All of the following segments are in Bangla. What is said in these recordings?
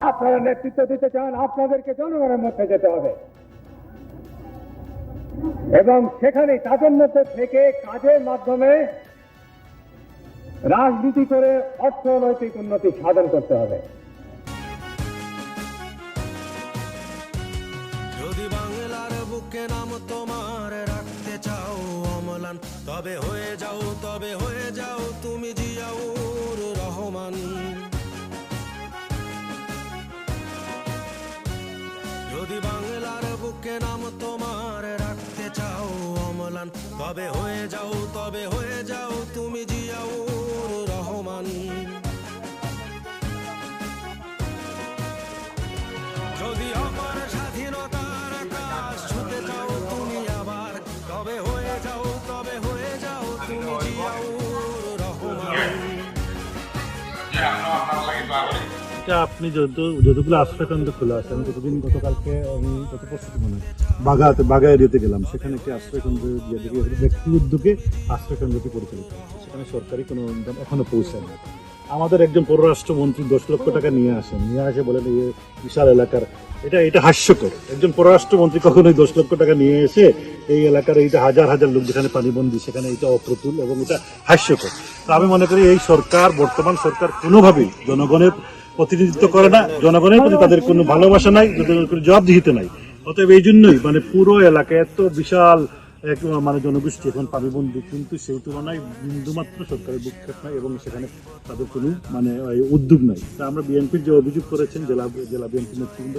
আপনারা নেতৃত্ব দিতে চান, আপনাদেরকে জনগণের মধ্যে যেতে হবে। এবং সেখানে তাদের মধ্যে থেকে কাজের মাধ্যমে রাজনীতি করে অর্থনৈতিক উন্নতি সাধন করতে হবে। যদি বাংলার বুকে নাম তোমার রাখতে চাও অমলান, তবে হয়ে যাও, তবে হয়ে যাও, তুমি জিয়াউর বুকে নাম তোমার রাখতে চাও অমলান। তবে হয়ে যাও, তবে হয়ে যাও, তুমি জিয়াউর রহমান। যদি আমার স্বাধীনতার আকাশ ছুতে চাও তুমি আবার, তবে হয়ে যাও, তবে হয়ে যাও, তুমি জিয়াউর রহমান। এটা আপনি যত যতগুলো আশ্রয়কেন্দ্র খোলা আছে, আমি যতদিন গতকালকে, আমি গত পরশু মনে বাগাতে বাগা এরিয়াতে গেলাম, সেখানে একটি আশ্রয়কেন্দ্র গিয়ে দেখি ব্যক্তি উদ্যোগে আশ্রয়কেন্দ্রটি পরিচালিত সেখানে সরকারি কোনো অনুদান এখনও পৌঁছায়নি। আমাদের একজন পররাষ্ট্রমন্ত্রী দশ লক্ষ টাকা নিয়ে আসেন। নিয়ে আসে বলেন এই বিশাল এলাকার এটা এটা হাস্যকর। একজন পররাষ্ট্রমন্ত্রী কখনোই দশ লক্ষ টাকা নিয়ে এসে এই এলাকার এইটা হাজার হাজার লোক যেখানে পানিবন্দী, সেখানে এটা অপ্রতুল এবং এটা হাস্যকর। তো আমি মনে করি এই সরকার, বর্তমান সরকার কোনোভাবেই জনগণের প্রতিনিধিত্ব করে না, জনগণের প্রতি তাদের কোনো ভালোবাসা নাই কোনো জবাবদিহিতে নাই। অতএব এই জন্যই মানে পুরো এলাকায় এত বিশাল এক মানে জনগোষ্ঠী এখন পাবে বন্ধু কিন্তু সেই তুলনায় বিন্দুমাত্র সরকারের ভূক্ষেপ নাই এবং সেখানে তাদের কোনো মানে উদ্যোগ নাই। তা আমরা বিএনপির যে অভিযোগ করেছেন, জেলা জেলা বিএনপি নেতৃবৃন্দ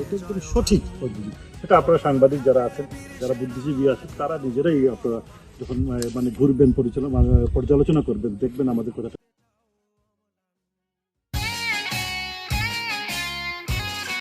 সঠিক অভিযোগ। সেটা আপনারা সাংবাদিক যারা আছেন, যারা বুদ্ধিজীবী আছেন, তারা নিজেরাই আপনারা যখন মানে ঘুরবেন, পরিচালনা মানে পর্যালোচনা করবেন, দেখবেন আমাদের কথা